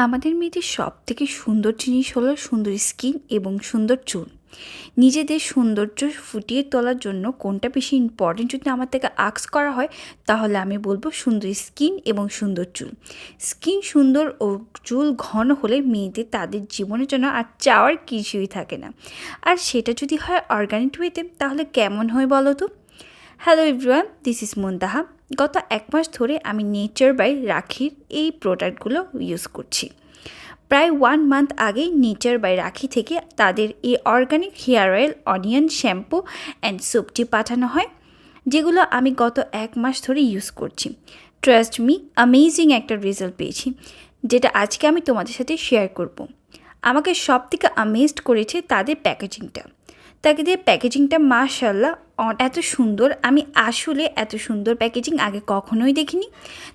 আমাদের মেয়েদের সব থেকে সুন্দর জিনিস হলো সুন্দর স্কিন এবং সুন্দর চুল। নিজেদের সৌন্দর্য ফুটিয়ে তোলার জন্য কোনটা বেশি ইম্পর্টেন্ট যদি আমার থেকে আক্স করা হয়, তাহলে আমি বলব সুন্দর স্কিন এবং সুন্দর চুল। স্কিন সুন্দর ও চুল ঘন হলে মেয়েদের তাদের জীবনের জন্য আর চাওয়ার কিছুই থাকে না। আর সেটা যদি হয় অর্গানিক ওয়েতে তাহলে কেমন হয় বলো তো? Hello everyone this is Muntaha গত এক মাস ধরে আমি নেচার বাই রাখির এই প্রোডাক্টগুলো ইউজ করছি। প্রায় ওয়ান মান্থ আগে নেচার বাই রাখি থেকে তাদের এই organic hair oil onion shampoo and সোপটি পাঠানো হয়, যেগুলো আমি গত এক মাস ধরে ইউজ করছি। ট্রাস্ট মি অ্যামেজিং একটা রেজাল্ট পেয়েছি, যেটা আজকে আমি তোমাদের সাথে শেয়ার করব। আমাকে সব থেকে অ্যামেজড করেছে তাদের প্যাকেজিংটা তাকে দিয়ে প্যাকেজিংটা মাশাল্লাহ এত সুন্দর। আমি আসলে এত সুন্দর প্যাকেজিং আগে কখনোই দেখিনি।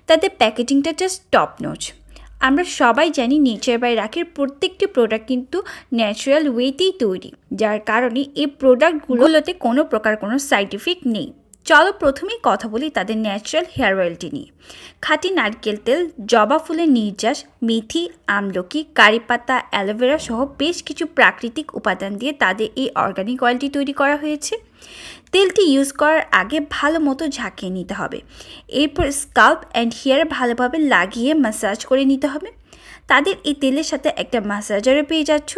তাদের প্যাকেজিংটা জাস্ট টপ নোচ আমরা সবাই জানি নেচার বাই রাখের প্রত্যেকটি প্রোডাক্ট কিন্তু ন্যাচারাল ওয়েতেই তৈরি। যার কারণে এই প্রোডাক্টগুলোতে কোনো প্রকার কোনো সাইড এফেক্ট নেই। চলো প্রথমেই কথা বলি তাদের ন্যাচারাল হেয়ার অয়েলটি নিয়ে। খাঁটি নারকেল তেল, জবা ফুলের নির্যাস, মেথি, আমলকি, কারি পাতা অ্যালোভেরা সহ বেশ কিছু প্রাকৃতিক উপাদান দিয়ে তাদের এই অর্গানিক অয়েলটি তৈরি করা হয়েছে। তেলটি ইউজ করার আগে ভালো মতো ঝাঁকিয়ে নিতে হবে। এরপর স্কাল্প অ্যান্ড হেয়ার ভালোভাবে লাগিয়ে ম্যাসাজ করে নিতে হবে। তাদের এই তেলের সাথে একটা ম্যাসাজারও পেয়ে যাচ্ছ।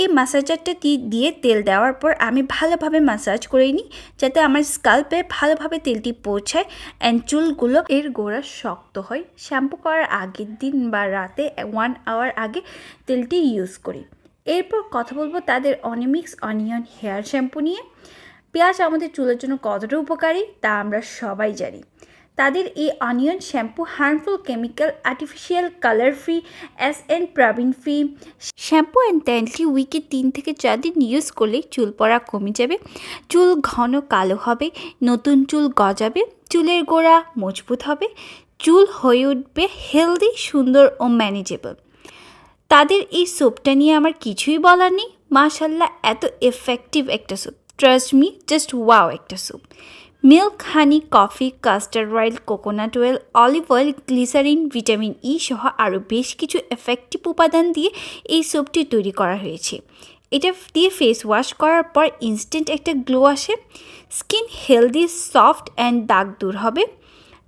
এই ম্যাসাজারটা দিয়ে তেল দেওয়ার পর আমি ভালোভাবে ম্যাসাজ করে নিই, যাতে আমার স্কাল্পে ভালোভাবে তেলটি পৌঁছায় অ্যান্ড চুলগুলো এর গোড়া শক্ত হয়। শ্যাম্পু করার আগের দিন বা রাতে ওয়ান আওয়ার আগে তেলটি ইউজ করি। এরপর কথা বলব তাদের অনিমিক্স অনিয়ন হেয়ার শ্যাম্পু নিয়ে। পেঁয়াজ আমাদের চুলের জন্য কতটা উপকারী তা আমরা সবাই জানি। তাদের এই onion shampoo harmful chemical artificial colour free S N paraben free shampoo and ট্যান্টলি উইকে তিন থেকে চার দিন ইউজ করলেই চুল পড়া কমে যাবে। চুল ঘন কালো হবে, নতুন চুল গজাবে, চুলের গোড়া মজবুত হবে, চুল হয়ে উঠবে হেলদি সুন্দর ও ম্যানেজেবল তাদের এই সোপটা নিয়ে আমার কিছুই বলার নেই। মাশাল্লাহ এত এফেক্টিভ একটা soap trust me just wow একটা soap milk honey coffee custard oil coconut oil olive oil glycerin vitamin E সহ আরও বেশ কিছু এফেক্টিভ উপাদান দিয়ে এই স্যুপটি তৈরি করা হয়েছে। এটা দিয়ে ফেস ওয়াশ করার পর ইনস্ট্যান্ট একটা গ্লো আসে। স্কিন হেলদি সফট অ্যান্ড দাগ দূর হবে।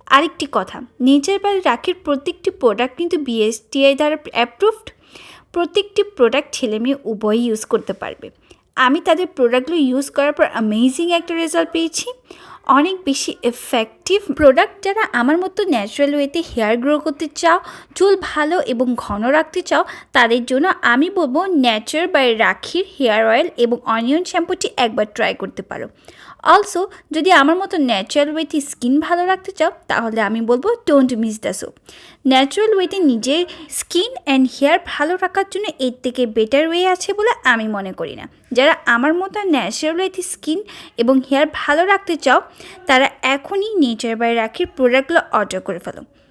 আরেকটি কথা নেচার বাই রাখির প্রত্যেকটি প্রোডাক্ট কিন্তু বিএসটিআই দ্বারা অ্যাপ্রুভড প্রত্যেকটি প্রোডাক্ট ছেলে মেয়ে উভয়ই ইউজ করতে পারবে। আমি তাদের প্রোডাক্টগুলো ইউজ করার পর অ্যামেজিং একটা রেজাল্ট পেয়েছি। অনেক বেশি এফেক্টিভ প্রোডাক্ট যারা আমার মতো ন্যাচারাল ওয়েতে হেয়ার গ্রো করতে চাও, চুল ভালো এবং ঘন রাখতে চাও, তাদের জন্য আমি বলব ন্যাচার বাই রাখির হেয়ার অয়েল এবং অনিয়ন শ্যাম্পুটি একবার ট্রাই করতে পারো। অলসো যদি আমার মতো ন্যাচারাল ওয়েতে স্কিন ভালো রাখতে চাও, তাহলে আমি বলব don't miss the soap natural ওয়েতে নিজের স্কিন অ্যান্ড হেয়ার ভালো রাখার জন্য এর থেকে বেটার ওয়ে আছে বলে আমি মনে করি না। যারা আমার মতো ন্যাচারাল ওয়েতে স্কিন এবং হেয়ার ভালো রাখতে চাও, তারা এখনই নেচার বাই রাখির প্রোডাক্টগুলো অর্ডার করে ফেলো।